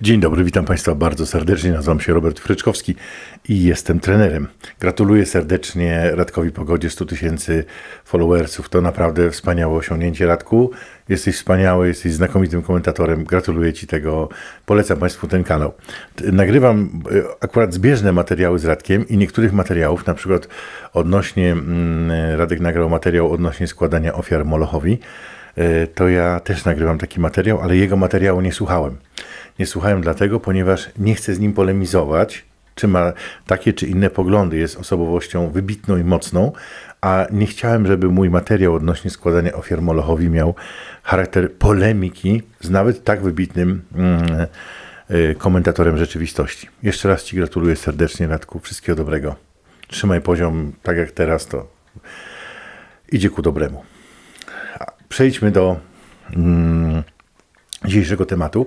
Dzień dobry, witam Państwa bardzo serdecznie. Nazywam się Robert Fryczkowski i jestem trenerem. Gratuluję serdecznie Radkowi Pogodzie 100 tysięcy followersów. To naprawdę wspaniałe osiągnięcie, Radku. Jesteś wspaniały, jesteś znakomitym komentatorem. Gratuluję Ci tego. Polecam Państwu ten kanał. Nagrywam e, akurat zbieżne materiały z Radkiem i niektórych materiałów, na przykład odnośnie, mm, Radek nagrał materiał odnośnie składania ofiar Molochowi. E, To ja też nagrywam taki materiał, ale jego materiału nie słuchałem. Nie słuchałem dlatego, ponieważ nie chcę z nim polemizować, czy ma takie czy inne poglądy, jest osobowością wybitną i mocną, a nie chciałem, żeby mój materiał odnośnie składania ofiar Molochowi miał charakter polemiki z nawet tak wybitnym mm, y, komentatorem rzeczywistości. Jeszcze raz Ci gratuluję serdecznie, Radku. Wszystkiego dobrego. Trzymaj poziom tak jak teraz, to idzie ku dobremu. Przejdźmy do mm, dzisiejszego tematu,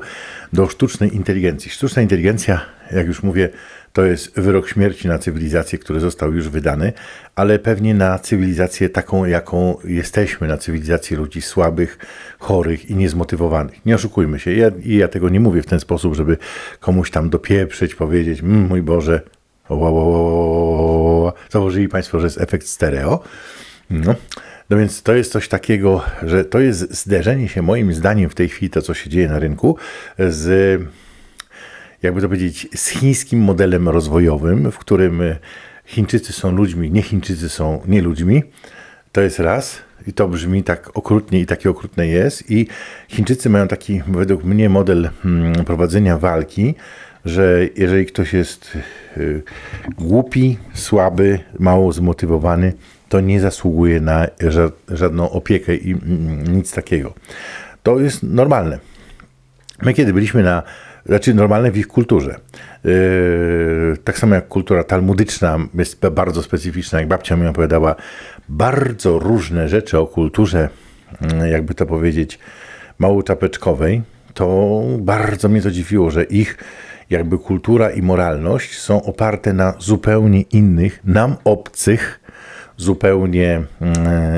do sztucznej inteligencji. Sztuczna inteligencja, jak już mówię, to jest wyrok śmierci na cywilizację, który został już wydany, ale pewnie na cywilizację taką, jaką jesteśmy, na cywilizację ludzi słabych, chorych i niezmotywowanych. Nie oszukujmy się, ja, ja tego nie mówię w ten sposób, żeby komuś tam dopieprzyć, powiedzieć, "Mm, mój Boże, założyli Państwo, że jest efekt stereo. No. No więc to jest coś takiego, że to jest zderzenie się moim zdaniem w tej chwili, to co się dzieje na rynku, z jakby to powiedzieć, z chińskim modelem rozwojowym, w którym Chińczycy są ludźmi, nie Chińczycy są nie ludźmi. To jest raz. I to brzmi tak okrutnie i takie okrutne jest. I Chińczycy mają taki, według mnie, model mm, prowadzenia walki, że jeżeli ktoś jest y, głupi, słaby, mało zmotywowany, to nie zasługuje na ża- żadną opiekę i mm, nic takiego. To jest normalne. My kiedy byliśmy na, znaczy normalne w ich kulturze, yy, tak samo jak kultura talmudyczna jest bardzo specyficzna, jak babcia mi opowiadała bardzo różne rzeczy o kulturze, yy, jakby to powiedzieć, małoczapeczkowej, to bardzo mnie to dziwiło, że ich jakby kultura i moralność są oparte na zupełnie innych, nam obcych, zupełnie, yy,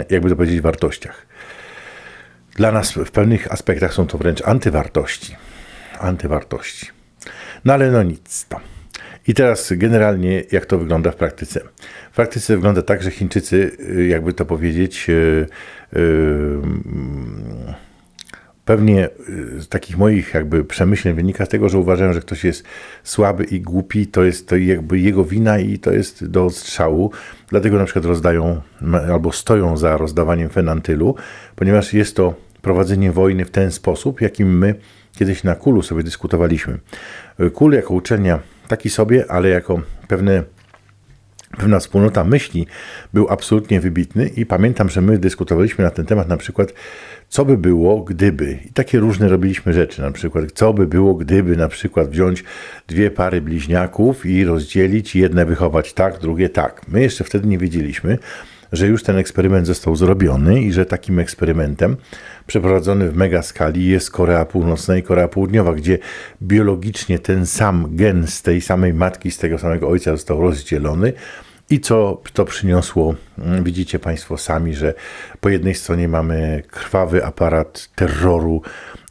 jakby to powiedzieć, wartościach. Dla nas w pewnych aspektach są to wręcz antywartości. Antywartości. No ale no nic to. I teraz generalnie jak to wygląda w praktyce? W praktyce wygląda tak, że Chińczycy, y, jakby to powiedzieć, y, y, pewnie y, z takich moich jakby przemyśleń wynika z tego, że uważają, że ktoś jest słaby i głupi, to jest to jakby jego wina i to jest do strzału. Dlatego na przykład rozdają albo stoją za rozdawaniem fenantylu, ponieważ jest to prowadzenie wojny w ten sposób, jakim my kiedyś na Kulu sobie dyskutowaliśmy. Kul jako uczelnia taki sobie, ale jako pewne pewna wspólnota myśli był absolutnie wybitny i pamiętam, że my dyskutowaliśmy na ten temat na przykład, co by było, gdyby. I takie różne robiliśmy rzeczy, na przykład, co by było, gdyby na przykład wziąć dwie pary bliźniaków i rozdzielić, jedne wychować tak, drugie tak. My jeszcze wtedy nie wiedzieliśmy, że już ten eksperyment został zrobiony i że takim eksperymentem przeprowadzony w mega skali jest Korea Północna i Korea Południowa, gdzie biologicznie ten sam gen z tej samej matki, z tego samego ojca został rozdzielony. I co to przyniosło? Mm, Widzicie Państwo sami, że po jednej stronie mamy krwawy aparat terroru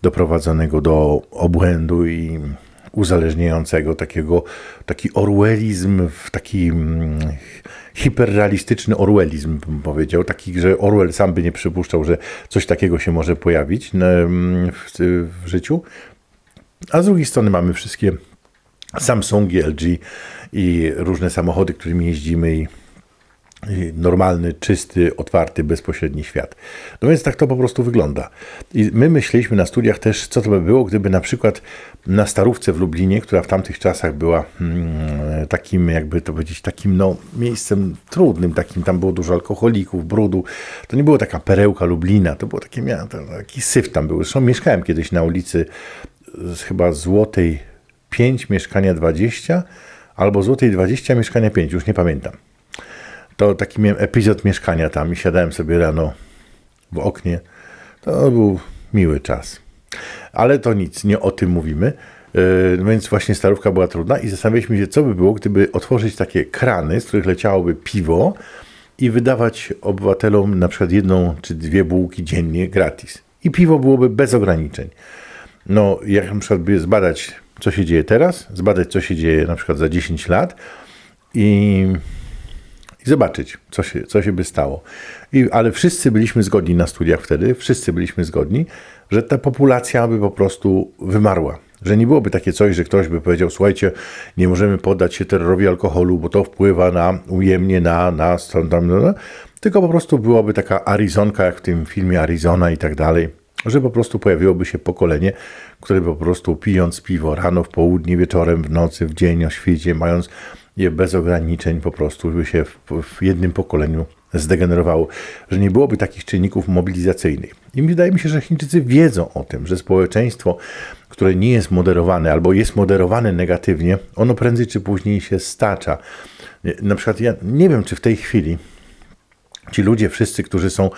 doprowadzonego do obłędu i uzależniającego takiego, taki orwellizm, w taki mm, hiperrealistyczny orwellizm bym powiedział, taki, że Orwell sam by nie przypuszczał, że coś takiego się może pojawić mm, w, w życiu. A z drugiej strony mamy wszystkie Samsungi, LG i różne samochody, którymi jeździmy i normalny, czysty, otwarty, bezpośredni świat. No więc tak to po prostu wygląda. I my myśleliśmy na studiach też, co to by było, gdyby na przykład na Starówce w Lublinie, która w tamtych czasach była mm, takim, jakby to powiedzieć, takim no, miejscem trudnym, takim, tam było dużo alkoholików, brudu. To nie było taka perełka Lublina, to było takie, taki syf tam był. Zresztą mieszkałem kiedyś na ulicy z, chyba Złotej 5, mieszkania 20, albo Złotej 20, mieszkania 5, już nie pamiętam to taki miałem epizod mieszkania tam i siadałem sobie rano w oknie. To był miły czas. Ale to nic, nie o tym mówimy. Yy, więc właśnie starówka była trudna i zastanawialiśmy się, co by było, gdyby otworzyć takie krany, z których leciałoby piwo i wydawać obywatelom na przykład jedną czy dwie bułki dziennie gratis. I piwo byłoby bez ograniczeń. No, jak na przykład by zbadać co się dzieje teraz, zbadać, co się dzieje na przykład za 10 lat i, i zobaczyć, co się, co się by stało. I, ale wszyscy byliśmy zgodni na studiach wtedy, wszyscy byliśmy zgodni, że ta populacja by po prostu wymarła. Że nie byłoby takie coś, że ktoś by powiedział, słuchajcie, nie możemy poddać się terrorowi alkoholu, bo to wpływa na ujemnie na nas, tam, no, no. tylko po prostu byłaby taka Arizonka, jak w tym filmie Arizona i tak dalej, że po prostu pojawiłoby się pokolenie, które po prostu pijąc piwo rano, w południe, wieczorem, w nocy, w dzień, o świecie, mając je bez ograniczeń, po prostu by się w, w jednym pokoleniu zdegenerowało, że nie byłoby takich czynników mobilizacyjnych. I wydaje mi się, że Chińczycy wiedzą o tym, że społeczeństwo, które nie jest moderowane albo jest moderowane negatywnie, ono prędzej czy później się stacza. Na przykład ja nie wiem, czy w tej chwili ci ludzie wszyscy, którzy są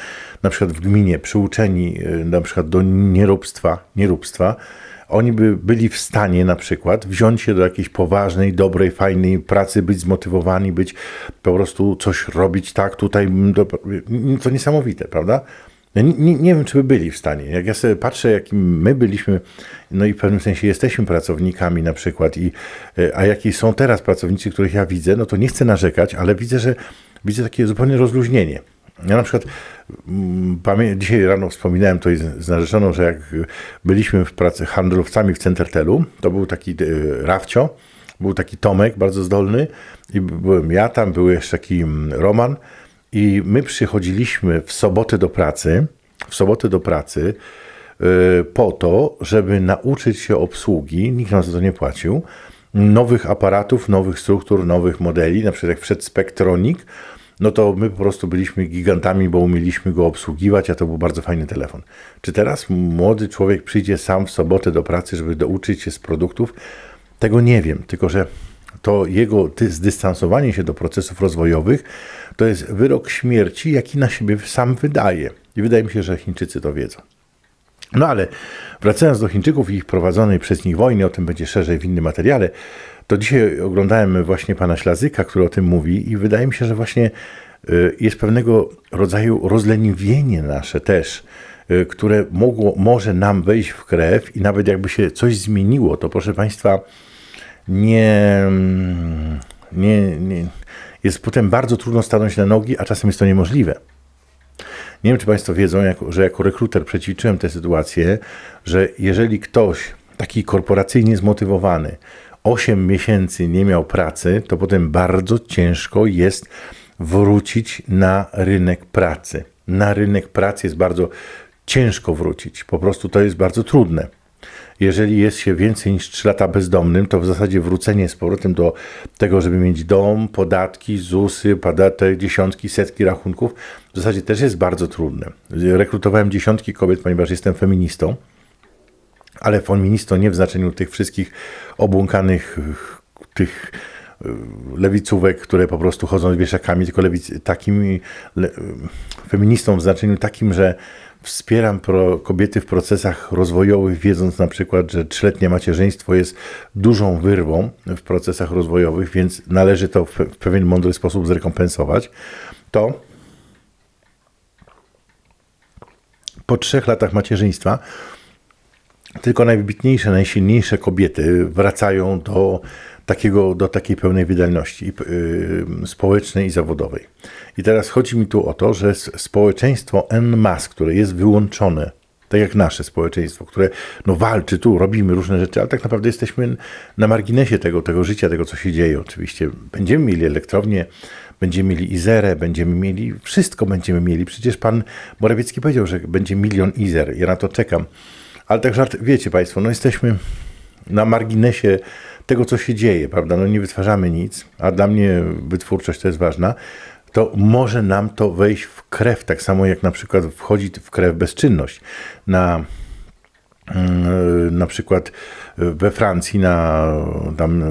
na przykład w gminie przyuczeni y, na przykład do nieróbstwa, nieróbstwa oni by byli w stanie na przykład wziąć się do jakiejś poważnej, dobrej, fajnej pracy, być zmotywowani, być po prostu coś robić tak tutaj, to niesamowite, prawda? Nie, nie, wiem, czy by byli w stanie. Jak ja sobie patrzę, jakim my byliśmy, no i w pewnym sensie jesteśmy pracownikami na przykład, i, e, a jakie są teraz pracownicy, których ja widzę, no to nie chcę narzekać, ale widzę, że widzę takie zupełnie rozluźnienie. Ja na przykład mm, dzisiaj rano wspominałem to z narzeczoną, że jak byliśmy w pracy handlowcami w Centertelu, to był taki e, Rafcio, był taki Tomek, bardzo zdolny i byłem ja tam, był jeszcze taki mm, Roman i my przychodziliśmy w sobotę do pracy, w sobotę do pracy e, po to, żeby nauczyć się obsługi, nikt nam za to nie płacił, nowych aparatów, nowych struktur, nowych modeli, na przykład jak wszedł Spektronik, no to my po prostu byliśmy gigantami, bo umieliśmy go obsługiwać, a to był bardzo fajny telefon. Czy teraz młody człowiek przyjdzie sam w sobotę do pracy, żeby douczyć się z produktów? Tego nie wiem, tylko że to jego zdystansowanie się do procesów rozwojowych to jest wyrok śmierci, jaki na siebie sam wydaje. I wydaje mi się, że Chińczycy to wiedzą. No ale wracając do Chińczyków i ich prowadzonej przez nich wojny, o tym będzie szerzej w innym materiale, to dzisiaj oglądałem właśnie pana Ślazyka, który o tym mówi i wydaje mi się, że właśnie y, jest pewnego rodzaju rozleniwienie nasze też, y, które mogło, może nam wejść w krew i nawet jakby się coś zmieniło, to proszę państwa, nie, nie, nie jest potem bardzo trudno stanąć na nogi, a czasem jest to niemożliwe. Nie wiem, czy Państwo wiedzą, że jako rekruter przećwiczyłem tę sytuację, że jeżeli ktoś taki korporacyjnie zmotywowany 8 miesięcy nie miał pracy, to potem bardzo ciężko jest wrócić na rynek pracy. Na rynek pracy jest bardzo ciężko wrócić. Po prostu to jest bardzo trudne. Jeżeli jest się więcej niż 3 lata bezdomnym, to w zasadzie wrócenie z powrotem do tego, żeby mieć dom, podatki, ZUSy, te dziesiątki, setki rachunków, w zasadzie też jest bardzo trudne. Rekrutowałem dziesiątki kobiet, ponieważ jestem feministą ale feministą nie w znaczeniu tych wszystkich obłąkanych tych e, lewicówek, które po prostu chodzą z wieszakami, tylko lewic, takim le, feministą w znaczeniu takim, że wspieram pro, kobiety w procesach rozwojowych, wiedząc na przykład, że trzyletnie macierzyństwo jest dużą wyrwą w procesach rozwojowych, więc należy to w, w pewien mądry sposób zrekompensować, to po trzech latach macierzyństwa tylko najwybitniejsze, najsilniejsze kobiety wracają do, takiego, do takiej pełnej wydajności yy, społecznej i zawodowej. I teraz chodzi mi tu o to, że społeczeństwo en masse, które jest wyłączone, tak jak nasze społeczeństwo, które no, walczy tu, robimy różne rzeczy, ale tak naprawdę jesteśmy na marginesie tego, tego życia, tego, co się dzieje. Oczywiście będziemy mieli elektrownię, będziemy mieli Izerę, będziemy mieli, wszystko będziemy mieli. Przecież pan Morawiecki powiedział, że będzie milion Izer. Ja na to czekam. Ale tak żart, wiecie Państwo, no jesteśmy na marginesie tego, co się dzieje, prawda? No nie wytwarzamy nic, a dla mnie wytwórczość to jest ważna, to może nam to wejść w krew, tak samo jak na przykład wchodzi w krew bezczynność. Na, mm, na przykład we Francji, na tam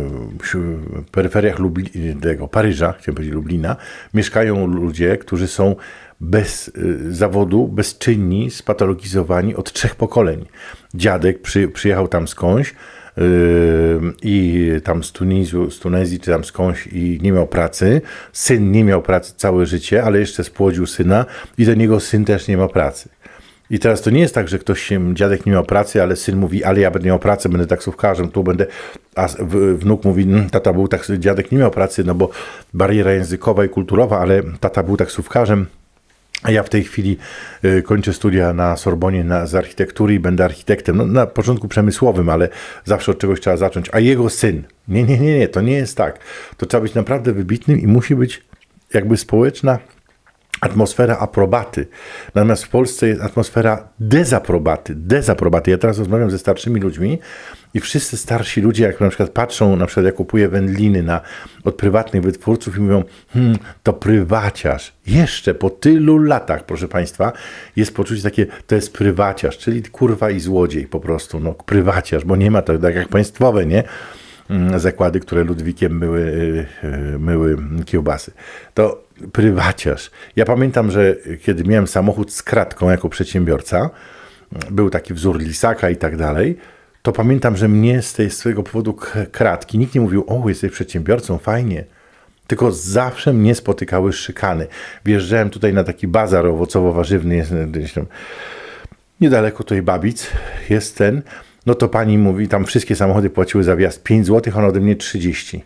peryferiach Lubli, tego, Paryża, chciałem powiedzieć Lublina, mieszkają ludzie, którzy są bez y, zawodu, bezczynni, spatologizowani od trzech pokoleń. Dziadek przy, przyjechał tam skądś yy, i tam z, Tunizu, z Tunezji czy tam skądś i nie miał pracy. Syn nie miał pracy całe życie, ale jeszcze spłodził syna i do niego syn też nie ma pracy. I teraz to nie jest tak, że ktoś się, dziadek nie miał pracy, ale syn mówi, ale ja będę miał pracę, będę taksówkarzem, tu będę, a wnuk mówi, "Mm, tata był taks, dziadek nie miał pracy, no bo bariera językowa i kulturowa, ale tata był taksówkarzem. Ja w tej chwili y, kończę studia na Sorbonie na, z architektury i będę architektem. No, na początku przemysłowym, ale zawsze od czegoś trzeba zacząć. A jego syn. Nie, nie, nie, nie, to nie jest tak. To trzeba być naprawdę wybitnym i musi być jakby społeczna atmosfera aprobaty. Natomiast w Polsce jest atmosfera dezaprobaty. Dezaprobaty. Ja teraz rozmawiam ze starszymi ludźmi i wszyscy starsi ludzie, jak na przykład patrzą, na przykład ja kupuję wędliny na, od prywatnych wytwórców i mówią, hmm, to prywaciarz. Jeszcze po tylu latach, proszę Państwa, jest poczucie takie, to jest prywaciarz, czyli kurwa i złodziej po prostu, no prywaciarz, bo nie ma to tak jak państwowe, nie? Mm, zakłady, które Ludwikiem myły, y, y, myły kiełbasy. To prywaciarz. Ja pamiętam, że kiedy miałem samochód z kratką jako przedsiębiorca, był taki wzór lisaka i tak dalej, to pamiętam, że mnie z, tej, z tego powodu kratki, nikt nie mówił, o jesteś przedsiębiorcą, fajnie. Tylko zawsze mnie spotykały szykany. Wjeżdżałem tutaj na taki bazar owocowo-warzywny, niedaleko tutaj Babic, jest ten, no to pani mówi, tam wszystkie samochody płaciły za wjazd 5 zł, on ode mnie 30.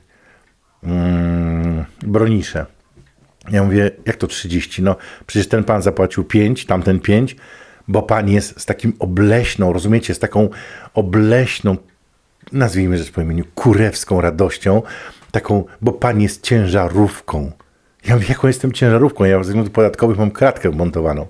Mm, bronisze. Ja mówię, jak to 30? No przecież ten pan zapłacił 5, tamten 5, bo pan jest z takim obleśną, rozumiecie, z taką obleśną, nazwijmy rzecz po imieniu, kurewską radością, taką, bo pan jest ciężarówką. Ja mówię, jaką jestem ciężarówką? Ja ze względów podatkowych mam kratkę wmontowaną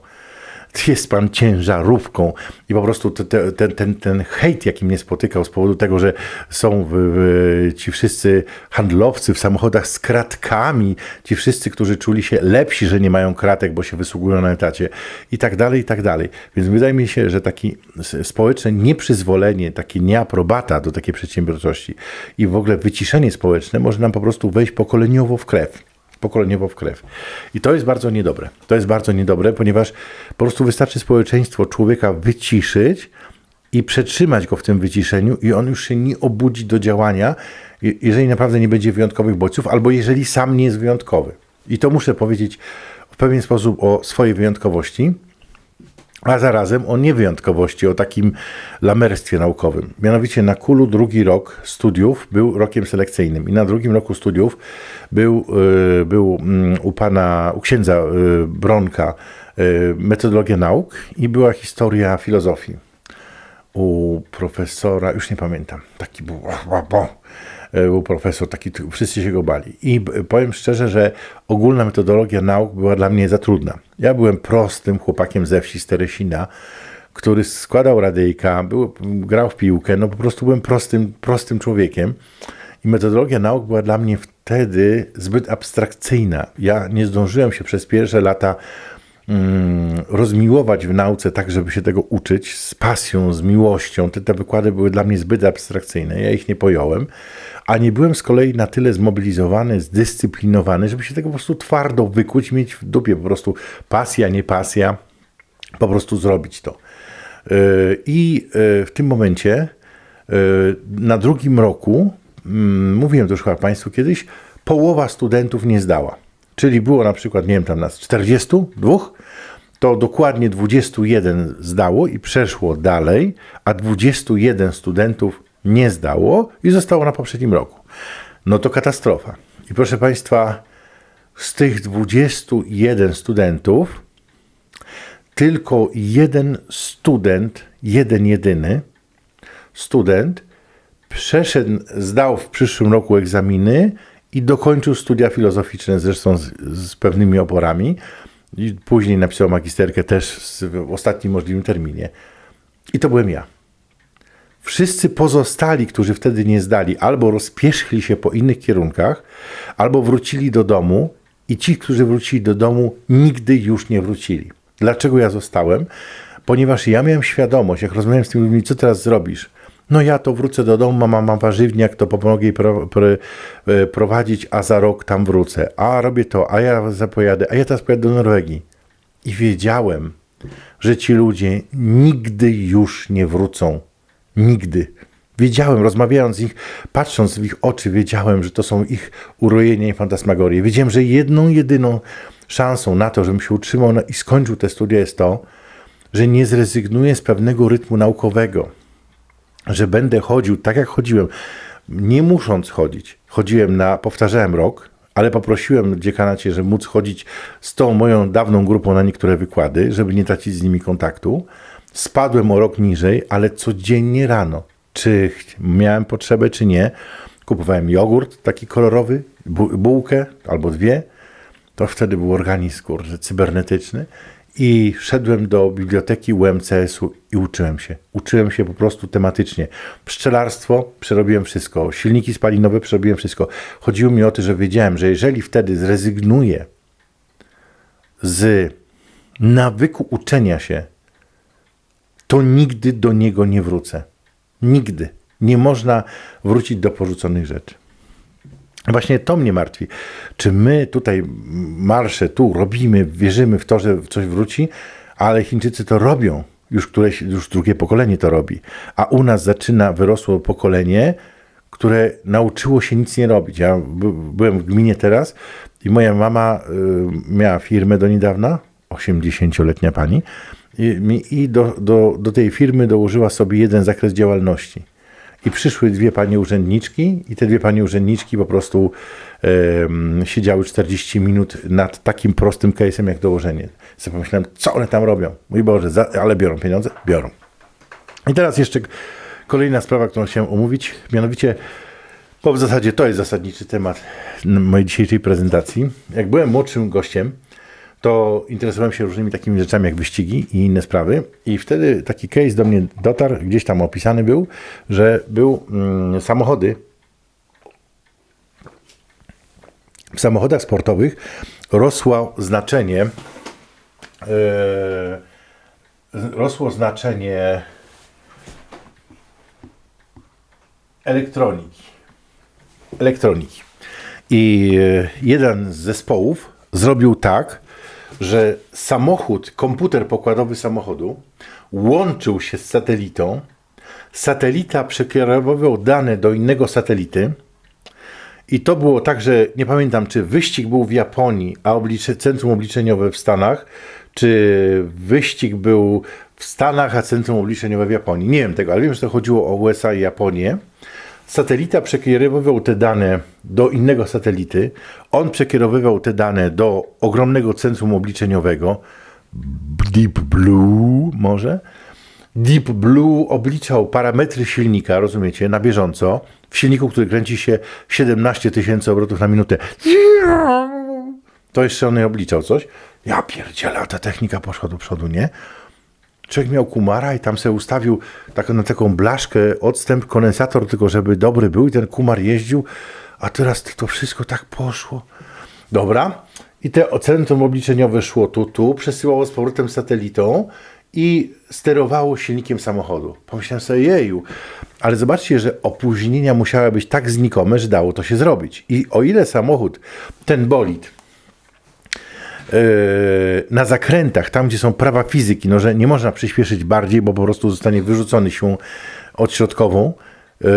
jest pan ciężarówką i po prostu te, te, ten, ten, ten hejt, jaki mnie spotykał z powodu tego, że są w, w, ci wszyscy handlowcy w samochodach z kratkami, ci wszyscy, którzy czuli się lepsi, że nie mają kratek, bo się wysługują na etacie i tak dalej, i tak dalej. Więc wydaje mi się, że taki s- społeczne nieprzyzwolenie, takie nieaprobata do takiej przedsiębiorczości i w ogóle wyciszenie społeczne może nam po prostu wejść pokoleniowo w krew pokoleniowo w krew. I to jest bardzo niedobre. To jest bardzo niedobre, ponieważ po prostu wystarczy społeczeństwo człowieka wyciszyć i przetrzymać go w tym wyciszeniu i on już się nie obudzi do działania, je- jeżeli naprawdę nie będzie wyjątkowych bodźców, albo jeżeli sam nie jest wyjątkowy. I to muszę powiedzieć w pewien sposób o swojej wyjątkowości, a zarazem o niewyjątkowości, o takim lamerstwie naukowym. Mianowicie na Kulu drugi rok studiów był rokiem selekcyjnym i na drugim roku studiów był, y, był mm, u pana, u księdza y, Bronka y, metodologia nauk i była historia filozofii. U profesora, już nie pamiętam, taki był, bo, bo, był profesor, taki, wszyscy się go bali. I powiem szczerze, że ogólna metodologia nauk była dla mnie za trudna. Ja byłem prostym chłopakiem ze wsi z Teresina, który składał radyjka, był, grał w piłkę, no po prostu byłem prostym, prostym człowiekiem. I metodologia nauk była dla mnie wtedy zbyt abstrakcyjna. Ja nie zdążyłem się przez pierwsze lata rozmiłować w nauce tak, żeby się tego uczyć, z pasją, z miłością. Te, te wykłady były dla mnie zbyt abstrakcyjne, ja ich nie pojąłem, a nie byłem z kolei na tyle zmobilizowany, zdyscyplinowany, żeby się tego po prostu twardo wykuć, mieć w dupie po prostu pasja, nie pasja, po prostu zrobić to. Yy, I yy, w tym momencie, yy, na drugim roku, mm, mówiłem to już chyba Państwu kiedyś, połowa studentów nie zdała. Czyli było na przykład, nie wiem, tam nas 42, to dokładnie 21 zdało i przeszło dalej, a 21 studentów nie zdało i zostało na poprzednim roku. No to katastrofa. I proszę Państwa, z tych 21 studentów tylko jeden student, jeden jedyny student przeszedł, zdał w przyszłym roku egzaminy i dokończył studia filozoficzne, zresztą z, z pewnymi oporami. I później napisał magisterkę też w ostatnim możliwym terminie. I to byłem ja. Wszyscy pozostali, którzy wtedy nie zdali, albo rozpierzchli się po innych kierunkach, albo wrócili do domu i ci, którzy wrócili do domu, nigdy już nie wrócili. Dlaczego ja zostałem? Ponieważ ja miałem świadomość, jak rozmawiałem z tymi ludźmi, co teraz zrobisz? No ja to wrócę do domu, mama ma warzywniak, to pomogę pro, pro, e, prowadzić, a za rok tam wrócę. A robię to, a ja zapojadę, a ja teraz pojadę do Norwegii. I wiedziałem, że ci ludzie nigdy już nie wrócą. Nigdy. Wiedziałem, rozmawiając z nich, patrząc w ich oczy, wiedziałem, że to są ich urojenia i fantasmagorie. Wiedziałem, że jedną, jedyną szansą na to, żebym się utrzymał i skończył te studia jest to, że nie zrezygnuję z pewnego rytmu naukowego, że będę chodził tak jak chodziłem, nie musząc chodzić. Chodziłem na, powtarzałem rok, ale poprosiłem dziekanacie, żeby móc chodzić z tą moją dawną grupą na niektóre wykłady, żeby nie tracić z nimi kontaktu. Spadłem o rok niżej, ale codziennie rano, czy miałem potrzebę, czy nie, kupowałem jogurt taki kolorowy, bu- bułkę albo dwie, to wtedy był organizm kurczę, cybernetyczny i szedłem do biblioteki UMCS-u i uczyłem się. Uczyłem się po prostu tematycznie. Pszczelarstwo, przerobiłem wszystko. Silniki spalinowe, przerobiłem wszystko. Chodziło mi o to, że wiedziałem, że jeżeli wtedy zrezygnuję z nawyku uczenia się, to nigdy do niego nie wrócę. Nigdy. Nie można wrócić do porzuconych rzeczy. Właśnie to mnie martwi. Czy my tutaj marsze tu robimy, wierzymy w to, że coś wróci, ale Chińczycy to robią. Już, któreś, już drugie pokolenie to robi. A u nas zaczyna, wyrosło pokolenie, które nauczyło się nic nie robić. Ja by, byłem w gminie teraz i moja mama y, miała firmę do niedawna, 80-letnia pani, i, i do, do, do tej firmy dołożyła sobie jeden zakres działalności. I przyszły dwie panie urzędniczki, i te dwie panie urzędniczki po prostu siedziały 40 minut nad takim prostym case'em jak dołożenie. Sobie pomyślałem, co one tam robią? Mój Boże, za, ale biorą pieniądze? Biorą. I teraz jeszcze kolejna sprawa, którą chciałem omówić, mianowicie, bo w zasadzie to jest zasadniczy temat mojej dzisiejszej prezentacji. Jak byłem młodszym gościem, to interesowałem się różnymi takimi rzeczami jak wyścigi i inne sprawy. I wtedy taki case do mnie dotarł, gdzieś tam opisany był, że był mm, samochody. W samochodach sportowych rosło znaczenie e, rosło znaczenie elektroniki. Elektroniki. I e, jeden z zespołów zrobił tak, że samochód, komputer pokładowy samochodu łączył się z satelitą. Satelita przekierowywał dane do innego satelity. I to było tak, że nie pamiętam, czy wyścig był w Japonii, a oblicze, centrum obliczeniowe w Stanach, czy wyścig był w Stanach, a centrum obliczeniowe w Japonii. Nie wiem tego, ale wiem, że to chodziło o USA i Japonię. Satelita przekierowywał te dane do innego satelity. On przekierowywał te dane do ogromnego centrum obliczeniowego, Deep Blue może. Deep Blue obliczał parametry silnika, rozumiecie, na bieżąco. W silniku, który kręci się 17 tysięcy obrotów na minutę. To jeszcze on obliczał coś. Ja pierdzielę, ta technika poszła do przodu, nie? Człowiek miał kumara i tam sobie ustawił tak, na taką blaszkę odstęp, kondensator, tylko żeby dobry był i ten kumar jeździł, a teraz to wszystko tak poszło. Dobra. I te centrum obliczeniowe szło tu, tu, przesyłało z powrotem satelitą i sterowało silnikiem samochodu. Pomyślałem sobie, jeju, ale zobaczcie, że opóźnienia musiały być tak znikome, że dało to się zrobić. I o ile samochód, ten bolid, na zakrętach, tam gdzie są prawa fizyki, no, że nie można przyspieszyć bardziej, bo po prostu zostanie wyrzucony siłą odśrodkową, yy,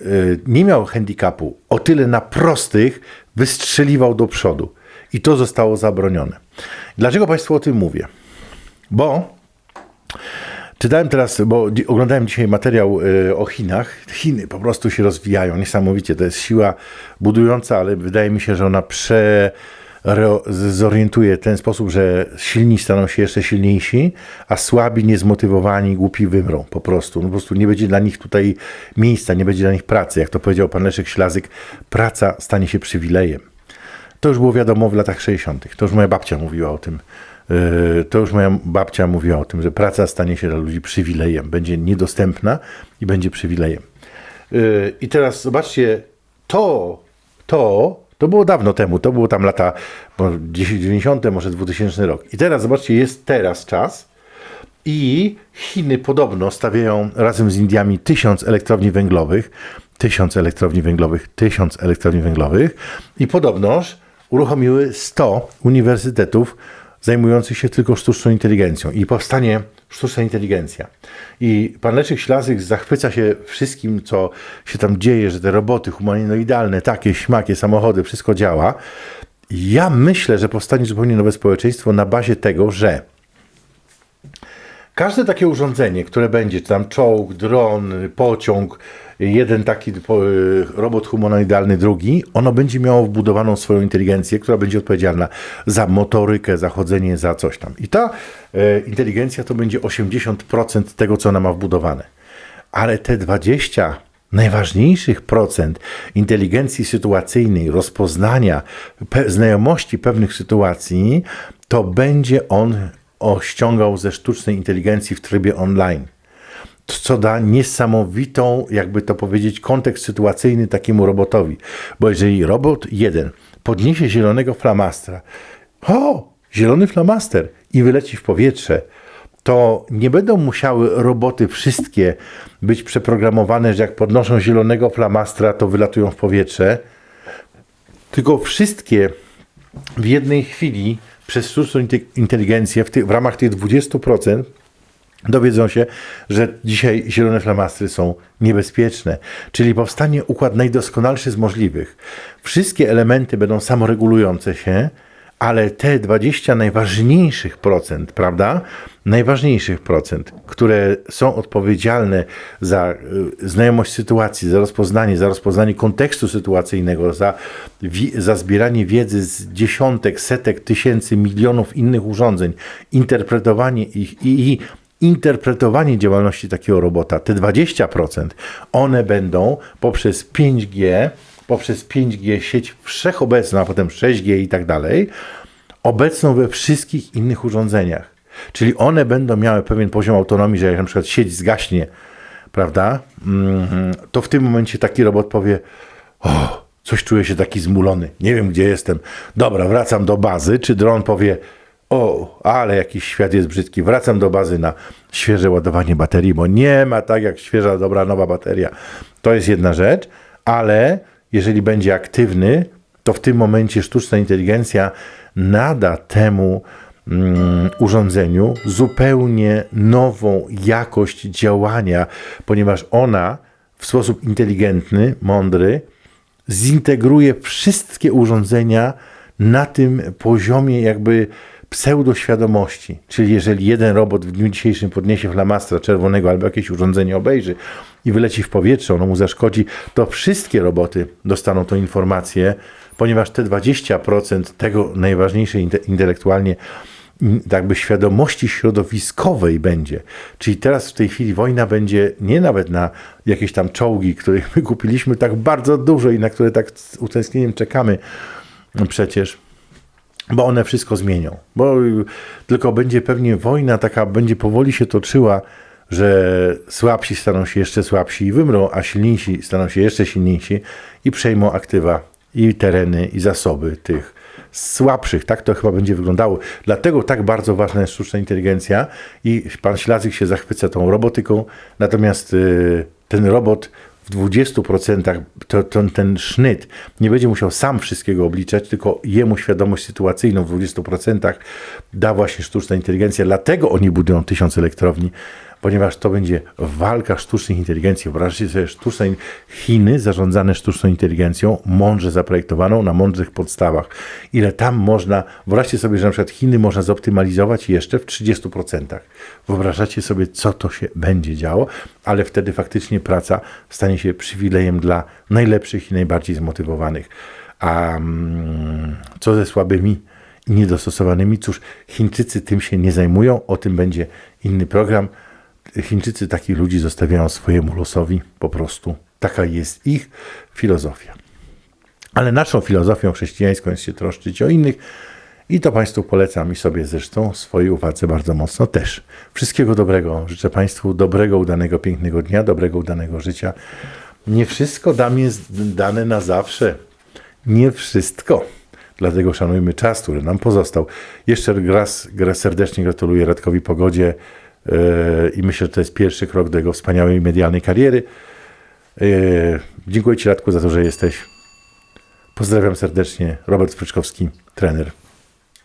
yy, nie miał handicapu. O tyle na prostych wystrzeliwał do przodu. I to zostało zabronione. Dlaczego Państwu o tym mówię? Bo Czytałem teraz, bo oglądałem dzisiaj materiał o Chinach. Chiny po prostu się rozwijają niesamowicie. To jest siła budująca, ale wydaje mi się, że ona prze zorientuje w ten sposób, że silni staną się jeszcze silniejsi, a słabi, niezmotywowani, głupi wymrą po prostu. No, po prostu nie będzie dla nich tutaj miejsca, nie będzie dla nich pracy. Jak to powiedział pan Leszek Ślazyk, praca stanie się przywilejem. To już było wiadomo w latach 60. To już moja babcia mówiła o tym. Yy, To już moja babcia mówiła o tym, że praca stanie się dla ludzi przywilejem, będzie niedostępna i będzie przywilejem. Yy, I teraz zobaczcie, to, to, to było dawno temu, to było tam lata może 10, 90, może 2000 rok. I teraz zobaczcie, jest teraz czas i Chiny podobno stawiają razem z Indiami tysiąc elektrowni węglowych, tysiąc elektrowni węglowych, tysiąc elektrowni węglowych i podobnoż uruchomiły 100 uniwersytetów zajmujących się tylko sztuczną inteligencją i powstanie sztuczna inteligencja. I pan Leszek Ślazyk zachwyca się wszystkim, co się tam dzieje, że te roboty humanoidalne, takie, śmakie, samochody, wszystko działa. Ja myślę, że powstanie zupełnie nowe społeczeństwo na bazie tego, że Każde takie urządzenie, które będzie, czy tam czołg, dron, pociąg, jeden taki y, robot humanoidalny, drugi, ono będzie miało wbudowaną swoją inteligencję, która będzie odpowiedzialna za motorykę, za chodzenie, za coś tam. I ta e, inteligencja to będzie 80% tego, co ona ma wbudowane. Ale te 20 najważniejszych procent inteligencji sytuacyjnej, rozpoznania, pe- znajomości pewnych sytuacji, to będzie on ściągał ze sztucznej inteligencji w trybie online co da niesamowitą, jakby to powiedzieć, kontekst sytuacyjny takiemu robotowi. Bo jeżeli robot jeden podniesie zielonego flamastra, o, zielony flamaster i wyleci w powietrze, to nie będą musiały roboty wszystkie być przeprogramowane, że jak podnoszą zielonego flamastra, to wylatują w powietrze, tylko wszystkie w jednej chwili przez sztuczną inte- inteligencję w, w ramach tych 20% dowiedzą się, że dzisiaj zielone flamastry są niebezpieczne, czyli powstanie układ najdoskonalszy z możliwych. Wszystkie elementy będą samoregulujące się, ale te 20 najważniejszych procent, prawda? Najważniejszych procent, które są odpowiedzialne za y, znajomość sytuacji, za rozpoznanie, za rozpoznanie kontekstu sytuacyjnego, za, za zbieranie wiedzy z dziesiątek, setek, tysięcy, milionów innych urządzeń, interpretowanie ich i, i interpretowanie działalności takiego robota, te 20%, one będą poprzez 5G, poprzez 5G sieć wszechobecną, a potem 6G i tak dalej, obecną we wszystkich innych urządzeniach. Czyli one będą miały pewien poziom autonomii, że jak na przykład sieć zgaśnie, prawda, mhm, to w tym momencie taki robot powie, o, coś czuję się taki zmulony, nie wiem gdzie jestem, dobra, wracam do bazy, czy dron powie, o, ale jakiś świat jest brzydki, wracam do bazy na świeże ładowanie baterii, bo nie ma tak jak świeża, dobra, nowa bateria. To jest jedna rzecz, ale jeżeli będzie aktywny, to w tym momencie sztuczna inteligencja nada temu mm, urządzeniu zupełnie nową jakość działania, ponieważ ona w sposób inteligentny, mądry, zintegruje wszystkie urządzenia na tym poziomie jakby pseudoświadomości. Czyli jeżeli jeden robot w dniu dzisiejszym podniesie flamastra czerwonego albo jakieś urządzenie obejrzy i wyleci w powietrze, ono mu zaszkodzi, to wszystkie roboty dostaną tą informację, ponieważ te 20% tego najważniejszej inte- intelektualnie jakby świadomości środowiskowej będzie. Czyli teraz w tej chwili wojna będzie nie nawet na jakieś tam czołgi, których my kupiliśmy tak bardzo dużo i na które tak z utęsknieniem czekamy przecież, bo one wszystko zmienią. Bo tylko będzie pewnie wojna taka, będzie powoli się toczyła, że słabsi staną się jeszcze słabsi i wymrą, a silniejsi staną się jeszcze silniejsi i przejmą aktywa i tereny i zasoby tych słabszych. Tak to chyba będzie wyglądało. Dlatego tak bardzo ważna jest sztuczna inteligencja i pan Śladzyk się zachwyca tą robotyką, natomiast y, ten robot w 20% to, to, ten sznyt nie będzie musiał sam wszystkiego obliczać, tylko jemu świadomość sytuacyjną w 20% da właśnie sztuczna inteligencja. Dlatego oni budują tysiąc elektrowni, ponieważ to będzie walka sztucznych inteligencji. Wyobraźcie sobie sztuczne in- Chiny zarządzane sztuczną inteligencją, mądrze zaprojektowaną na mądrych podstawach. Ile tam można, wyobraźcie sobie, że na przykład Chiny można zoptymalizować jeszcze w 30%. Wyobrażacie sobie, co to się będzie działo, ale wtedy faktycznie praca stanie się przywilejem dla najlepszych i najbardziej zmotywowanych. A mm, co ze słabymi niedostosowanymi? Cóż, Chińczycy tym się nie zajmują, o tym będzie inny program. Chińczycy takich ludzi zostawiają swojemu losowi po prostu. Taka jest ich filozofia. Ale naszą filozofią chrześcijańską jest się troszczyć o innych i to Państwu polecam i sobie zresztą swojej uwadze bardzo mocno też. Wszystkiego dobrego. Życzę Państwu dobrego, udanego, pięknego dnia, dobrego, udanego życia. Nie wszystko dam jest dane na zawsze. Nie wszystko. Dlatego szanujmy czas, który nam pozostał. Jeszcze raz, serdecznie gratuluję Radkowi Pogodzie i myślę, że to jest pierwszy krok do jego wspaniałej medialnej kariery. Yy, dziękuję Ci Radku za to, że jesteś. Pozdrawiam serdecznie. Robert Spryczkowski, trener.